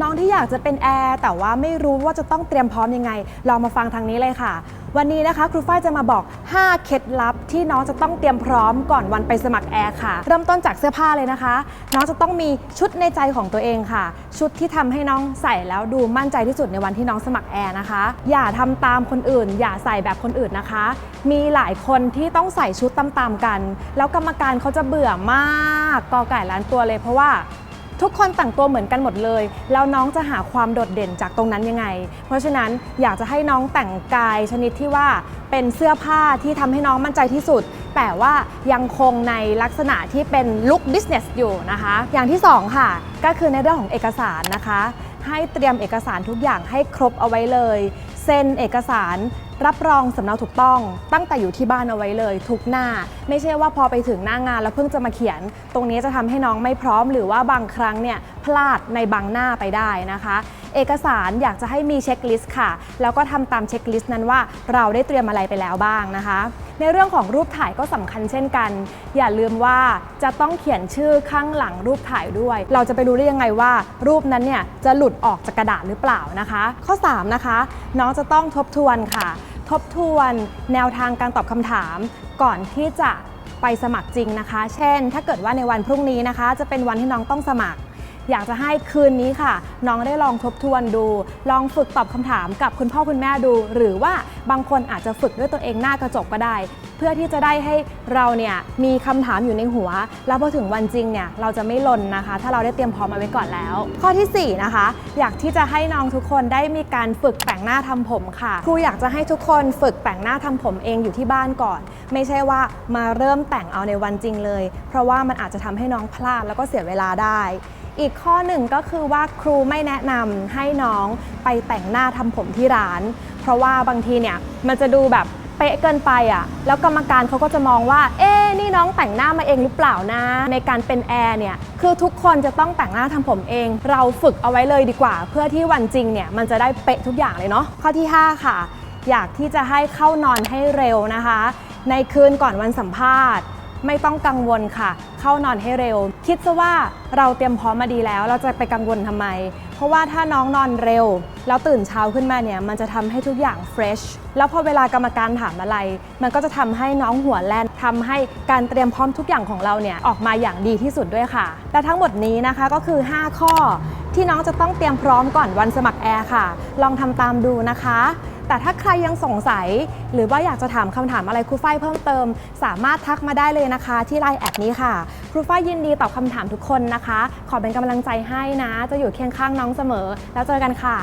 น้องที่อยากจะเป็นแอร์แต่ว่าไม่รู้ว่าจะต้องเตรียมพร้อมยังไง ลองมาฟังทางนี้เลยค่ะ วันนี้นะคะครูฝ้ายจะมาบอก 5 เคล็ดลับที่น้องจะต้องเตรียมพร้อมก่อนวันไปสมัครแอร์ค่ะ เริ่มต้นจากเสื้อผ้าเลยนะคะ น้องจะต้องมีชุดในใจของตัวเองค่ะ ชุดที่ทำให้น้องใส่แล้วดูมั่นใจที่สุดในวันที่น้องสมัครแอร์นะคะ อย่าทำตามคนอื่น อย่าใส่แบบคนอื่นนะคะ มีหลายคนที่ต้องใส่ชุดตามๆกัน แล้วกรรมการเขาจะเบื่อมากกอไก่ล้านตัวเลยเพราะว่า ทุกคนแต่งตัวเหมือนกันหมดเลย แล้วน้องจะหาความโดดเด่นจากตรงนั้นยังไง เพราะฉะนั้นอยากจะให้น้องแต่งกายชนิดที่ว่าเป็นเสื้อผ้าที่ทำให้น้องมั่นใจที่สุด แต่ว่ายังคงในลักษณะที่เป็นลุคบิสเนสอยู่นะคะ อย่างที่สองค่ะ ก็คือในเรื่องของเอกสารนะคะ ให้เตรียมเอกสารทุกอย่างให้ครบเอาไว้เลย เซ็นเอกสารรับรองสำเนาถูกต้อง ตั้งแต่อยู่ที่บ้านเอาไว้เลย ทุกหน้า ไม่ใช่ว่าพอไปถึงหน้างานแล้วเพิ่งจะมาเขียน ตรงนี้จะทำให้น้องไม่พร้อมหรือว่าบางครั้งเนี่ยพลาดในบางหน้าไปได้นะคะ เอกสารอยากจะให้มีเช็คลิสต์ค่ะ แล้วก็ทำตามเช็คลิสต์นั้นว่าเราได้เตรียมอะไรไปแล้วบ้างนะคะ ในเรื่องของรูปถ่ายก็สำคัญเช่นกัน อย่าลืมว่าจะต้องเขียนชื่อข้างหลังรูปถ่ายด้วย เราจะไปรู้ได้ยังไงว่า รูปนั้นเนี่ยจะหลุดออกจากกระดาษหรือเปล่านะคะ ข้อ 3 นะคะ น้องจะต้องทบทวนค่ะ ทบทวน แนวทางการตอบคำถาม ก่อนที่จะไปสมัครจริงนะคะ เช่น ถ้าเกิดว่าในวันพรุ่งนี้นะคะ จะเป็นวันที่น้องต้องสมัคร อยากจะให้คืนนี้ค่ะ น้องได้ลองทบทวนดู ลองฝึกตอบคำถามกับคุณพ่อคุณแม่ดู หรือว่าบางคนอาจจะฝึกด้วยตัวเองหน้ากระจกก็ได้ เพื่อที่จะได้ให้เราเนี่ยมีคำถามอยู่ในหัว แล้วพอถึงวันจริงเนี่ยเราจะไม่ลนนะคะ ถ้าเราได้เตรียมพร้อมมาไว้ก่อนแล้ว ข้อทีสี่4 นะคะ อยากที่จะให้น้องทุกคนได้มีการฝึกแต่งหน้าทำผมค่ะครูอยากจะให้ทุกคนฝึกแต่งหน้าทำผมเองอยู่ที่บ้านก่อน ไม่ใช่ว่ามาเริ่มแต่งเอาในวันจริงเลย เพราะว่ามันอาจจะทำให้น้องพลาดแล้วก็เสียเวลาได้ อีกข้อหนึ่งก็คือว่าครูไม่แนะนำให้น้องไปแต่งหน้าทำผมที่ร้าน เพราะว่าบางทีเนี่ยมันจะดูแบบเป๊ะเกินไปอะ แล้วกรรมการเขาก็จะมองว่า เอ๊นี่น้องแต่งหน้ามาเองหรือเปล่านะ ในการเป็นแอร์เนี่ย คือทุกคนจะต้องแต่งหน้าทำผมเอง เราฝึกเอาไว้เลยดีกว่า เพื่อที่วันจริงเนี่ย มันจะได้เป๊ะทุกอย่างเลยเนาะ ข้อที่ 5 ค่ะ อยากที่จะให้เข้านอนให้เร็วนะคะ ในคืนก่อนวันสัมภาษณ์ ไม่ต้องกังวลค่ะ เข้านอนให้เร็ว คิดซะว่าเราเตรียมพร้อมมาดีแล้ว เราจะไปกังวลทำไม เพราะว่าถ้าน้องนอนเร็ว แล้วตื่นเช้าขึ้นมาเนี่ยมันจะทำให้ทุกอย่างเฟรชแล้วพอเวลากรรมการถามอะไร มันก็จะทำให้น้องหัวแล่นทำให้การเตรียมพร้อมทุกอย่างของเราเนี่ยออกมาอย่างดีที่สุดด้วยค่ะและทั้งหมดนี้นะคะก็คือ 5 ข้อที่น้องจะต้องเตรียมพร้อมก่อนวันสมัครแอร์ค่ะ ลองทำตามดูนะคะ แต่ถ้าใครยังสงสัย หรือว่าอยากจะถามคำถามอะไรครูฝ้ายเพิ่มเติม สามารถทักมาได้เลยนะคะ ที่ไลน์แอดนี้ค่ะ ครูฝ้ายยินดีตอบคำถามทุกคนนะคะ ขอเป็นกำลังใจให้นะ จะอยู่เคียงข้างน้องเสมอ แล้วเจอกันค่ะ